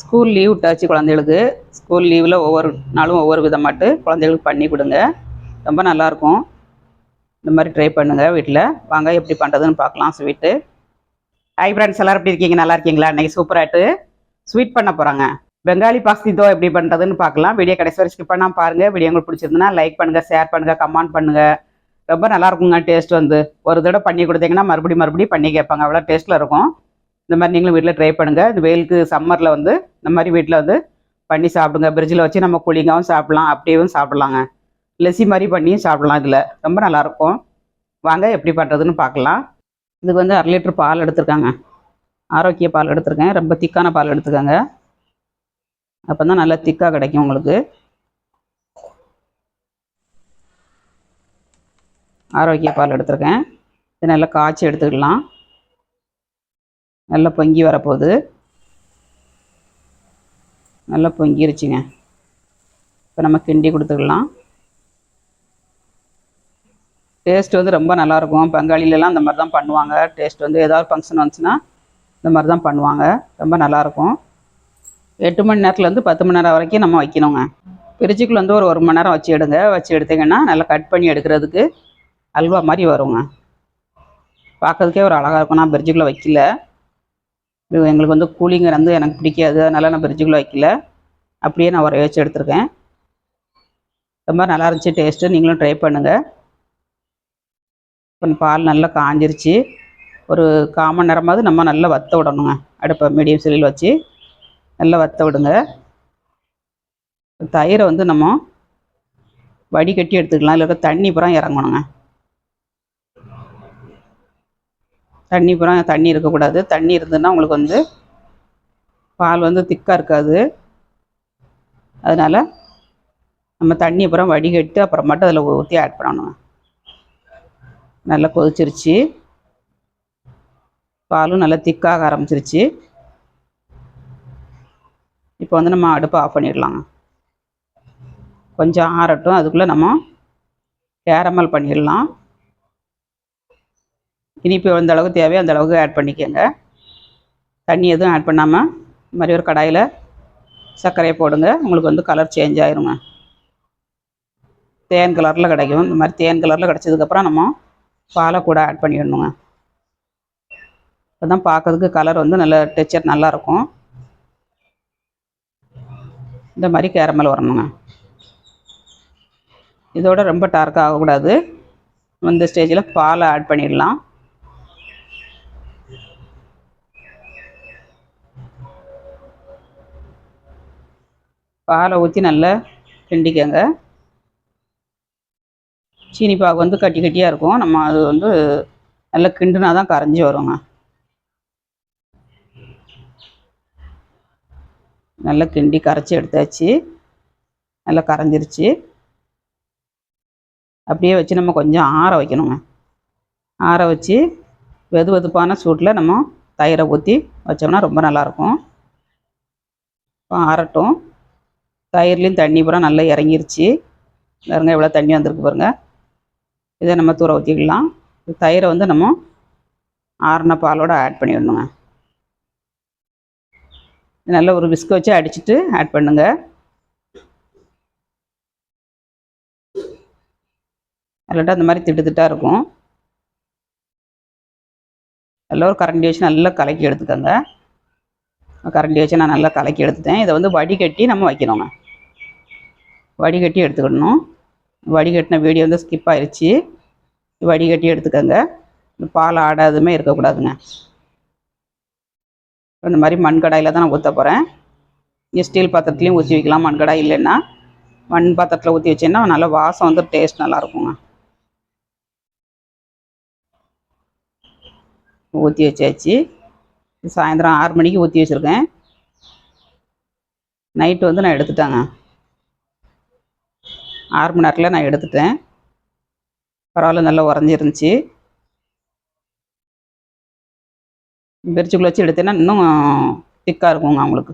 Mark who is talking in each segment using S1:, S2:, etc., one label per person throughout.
S1: school leave விட்டாச்சு குழந்தைகளுக்கு school லீவில் ஒவ்வொரு நாளும் ஒவ்வொரு விதமாட்டு குழந்தைகளுக்கு பண்ணி கொடுங்க ரொம்ப நல்லாயிருக்கும் இந்த மாதிரி ட்ரை பண்ணுங்கள் வீட்டில் வாங்க எப்படி பண்ணுறதுன்னு பார்க்கலாம் ஸ்வீட்டு ஹை ஃப்ரெண்ட்ஸ் எல்லோரும் எப்படி இருக்கீங்க நல்லா இருக்கீங்களா இன்றைக்கி சூப்பராகிட்டு ஸ்வீட் பண்ண போகிறாங்க பெங்காலி பாஸ்திதோ எப்படி பண்ணுறதுன்னு பார்க்கலாம் வீடியோ கடைசி வரை ஸ்கிப் பண்ணால் பாருங்கள் வீடியோ உங்களுக்கு பிடிச்சிருந்துன்னா லைக் பண்ணுங்கள் ஷேர் பண்ணுங்கள் கமெண்ட் பண்ணுங்கள் ரொம்ப நல்லா இருக்குங்க டேஸ்ட் வந்து ஒரு தடவை பண்ணி கொடுத்தீங்கன்னா மறுபடியும் மறுபடியும் பண்ணி கேட்பாங்க அவ்வளோ டேஸ்ட்டில் இருக்கும் இந்த மாதிரி நீங்களும் வீட்டில் ட்ரை பண்ணுங்கள் இந்த வெயிலுக்கு சம்மரில் வந்து இந்த மாதிரி வீட்டில் வந்து பண்ணி சாப்பிடுங்க பிரிட்ஜில் வச்சு நம்ம குளிங்காகவும் சாப்பிட்லாம் அப்படியேவும் சாப்பிட்லாங்க லெஸ்ஸி மாதிரி பண்ணியும் சாப்பிட்லாம் இதில் ரொம்ப நல்லாயிருக்கும் வாங்க எப்படி பண்ணுறதுன்னு பார்க்கலாம் இதுக்கு வந்து அரை லிட்டர் பால் எடுத்திருக்காங்க ஆரோக்கிய பால் எடுத்திருக்கேன் ரொம்ப திக்கான பால் எடுத்துக்கோங்க அப்போ தான் நல்லா திக்காக கிடைக்கும் உங்களுக்கு ஆரோக்கிய பால் எடுத்திருக்கேன் இது நல்லா காய்ச்சி எடுத்துக்கலாம் நல்லா பொங்கி வரப்போகுது நல்லா பொங்கிருச்சுங்க இப்போ நம்ம கிண்டி கொடுத்துக்கலாம் டேஸ்ட் வந்து ரொம்ப நல்லாயிருக்கும் பங்காளிலலாம் இந்த மாதிரி தான் பண்ணுவாங்க டேஸ்ட் வந்து ஏதாவது ஃபங்க்ஷன் வந்துச்சுன்னா இந்த மாதிரி தான் பண்ணுவாங்க ரொம்ப நல்லாயிருக்கும் எட்டு மணி நேரத்துலேருந்து பத்து மணி நேரம் வரைக்கும் நம்ம வைக்கணுங்க ஃப்ரிட்ஜுக்குள்ள வந்து ஒரு ஒரு மணி நேரம் வச்சு எடுங்க வச்சு எடுத்திங்கன்னா நல்லா கட் பண்ணி எடுக்கிறதுக்கு அல்வா மாதிரி வருங்க பார்க்கறதுக்கே ஒரு அழகாக இருக்கும் நான் பிரிட்ஜுக்குள்ளே வைக்கல எங்களுக்கு வந்து கூலிங் வந்து எனக்கு பிடிக்காது அதனால் நான் ஃப்ரிட்ஜுக்குள்ள வைக்கல அப்படியே நான் உரைய வச்சு எடுத்திருக்கேன் ரொம்ப நல்லா இருந்துச்சு டேஸ்ட்டு நீங்களும் ட்ரை பண்ணுங்கள் கொஞ்சம் பால் நல்லா காஞ்சிருச்சு ஒரு கால் நேரமாவது நம்ம நல்லா வத்த விடணுங்க அடுப்பை மீடியம் சிலில் வச்சு நல்லா வத்த விடுங்க தயிரை வந்து நம்ம வடிகட்டி எடுத்துக்கலாம் இல்லை தண்ணி புறம் இறங்கணுங்க தண்ணி பூரா தண்ணி இருக்கக்கூடாது தண்ணி இருந்ததுன்னா உங்களுக்கு வந்து பால் வந்து திக்காக இருக்காது அதனால் நம்ம தண்ணி அப்புறம் வடிகட்டு அப்புறம் மட்டும் அதில் ஊற்றி ஆட் பண்ணணும் நல்லா கொதிச்சிருச்சு பாலும் நல்லா திக்காக ஆரம்பிச்சிருச்சு இப்போ வந்து நம்ம அடுப்பை ஆஃப் பண்ணிடலாங்க கொஞ்சம் ஆறட்டும் அதுக்குள்ளே நம்ம கேரமல் பண்ணிடலாம் இனிப்பு எந்த அளவுக்கு தேவையோ அந்த அளவுக்கு ஆட் பண்ணிக்கோங்க தண்ணி எதுவும் ஆட் பண்ணாமல் இந்த மாதிரி ஒரு கடாயில் சர்க்கரையை போடுங்க உங்களுக்கு வந்து கலர் சேஞ்ச் ஆயிருங்க தேன் கலரில் கிடைக்கும் இந்த மாதிரி தேன் கலரில் கிடச்சதுக்கப்புறம் நம்ம பாலை கூட ஆட் பண்ணிடணுங்க அதுதான் பார்க்கறதுக்கு கலர் வந்து நல்ல டெக்ஸ்சர் நல்லாயிருக்கும் இந்த மாதிரி கேரமல் வரணுங்க இதோட ரொம்ப டார்க் ஆகக்கூடாது இந்த ஸ்டேஜில் பாலை ஆட் பண்ணிடலாம் பாலை ஊற்றி நல்லா கிண்டிக்கங்க சீனி பாகு வந்து கட்டி கட்டியாக இருக்கும் நம்ம அது வந்து நல்லா கிண்டுனா தான் கரைஞ்சி வருங்க நல்லா கிண்டி கரைச்சி எடுத்தாச்சு நல்லா கரைஞ்சிருச்சு அப்படியே வச்சு நம்ம கொஞ்சம் ஆற வைக்கணுங்க ஆற வச்சு வெது வெதுப்பான சூட்டில் நம்ம தயிரை ஊற்றி வச்சோம்னா ரொம்ப நல்லாயிருக்கும் இப்போ ஆரட்டும் தயிர்லேயும் தண்ணி பூரா நல்லா இறங்கிருச்சு பாருங்க எவ்வளோ தண்ணி வந்திருக்கு பாருங்கள் இதை நம்ம தூர ஊற்றிக்கலாம் தயிரை வந்து நம்ம ஆறின பாலோடு ஆட் பண்ணிடணுங்க நல்ல ஒரு விஸ்க வச்சு அடிச்சுட்டு ஆட் பண்ணுங்க இல்லாட்டா அந்த மாதிரி திட்டு திட்டாக இருக்கும் நல்லா ஒரு கரண்டி வச்சு நல்லா கலக்கி எடுத்துக்கோங்க கரண்டி வச்சு நான் நல்லா கலக்கி எடுத்துட்டேன் இதை வந்து வடிகட்டி நம்ம வைக்கணுங்க வடிகட்டி எடுத்துக்கணும் வடிகட்டின வீடியோ வந்து ஸ்கிப் ஆயிடுச்சு வடிகட்டி எடுத்துக்கோங்க பால் ஆடாதுமே இருக்கக்கூடாதுங்க இந்த மாதிரி மண்கடாயில் தான் நான் ஊற்ற போகிறேன் இங்கே ஸ்டீல் பாத்திரத்துலேயும் ஊற்றி வைக்கலாம் மண்கடாய் இல்லைன்னா மண் பாத்திரத்தில் ஊற்றி வச்சேன்னா நல்லா வாசம் வந்து டேஸ்ட் நல்லாயிருக்குங்க ஊற்றி வச்சாச்சு சாயந்தரம் ஆறு மணிக்கு ஊற்றி வச்சுருக்கேன் நைட்டு வந்து நான் எடுத்துட்டேங்க ஆறு மணி நேரத்தில் நான் எடுத்துட்டேன் பரவாயில்ல நல்லா உறஞ்சிருந்துச்சி பிரிச்சுக்குள்ளே வச்சு எடுத்தேன்னா இன்னும் திக்காக இருக்குங்க அவங்களுக்கு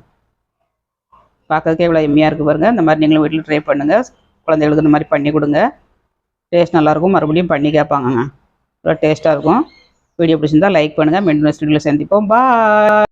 S1: பார்க்கறதுக்கே இவ்வளோ எம்மியாக இருக்குது பாருங்கள் இந்த மாதிரி நீங்களும் வீட்டில் ட்ரை பண்ணுங்கள் குழந்தைகளுக்கு இந்த மாதிரி பண்ணி கொடுங்க டேஸ்ட் நல்லாயிருக்கும் மறுபடியும் பண்ணி கேட்பாங்கங்க இவ்வளோ டேஸ்ட்டாக இருக்கும் வீடியோ பிடிச்சிருந்தால் லைக் பண்ணுங்கள் மெயின் வீடியோவில் சந்திப்போம் பா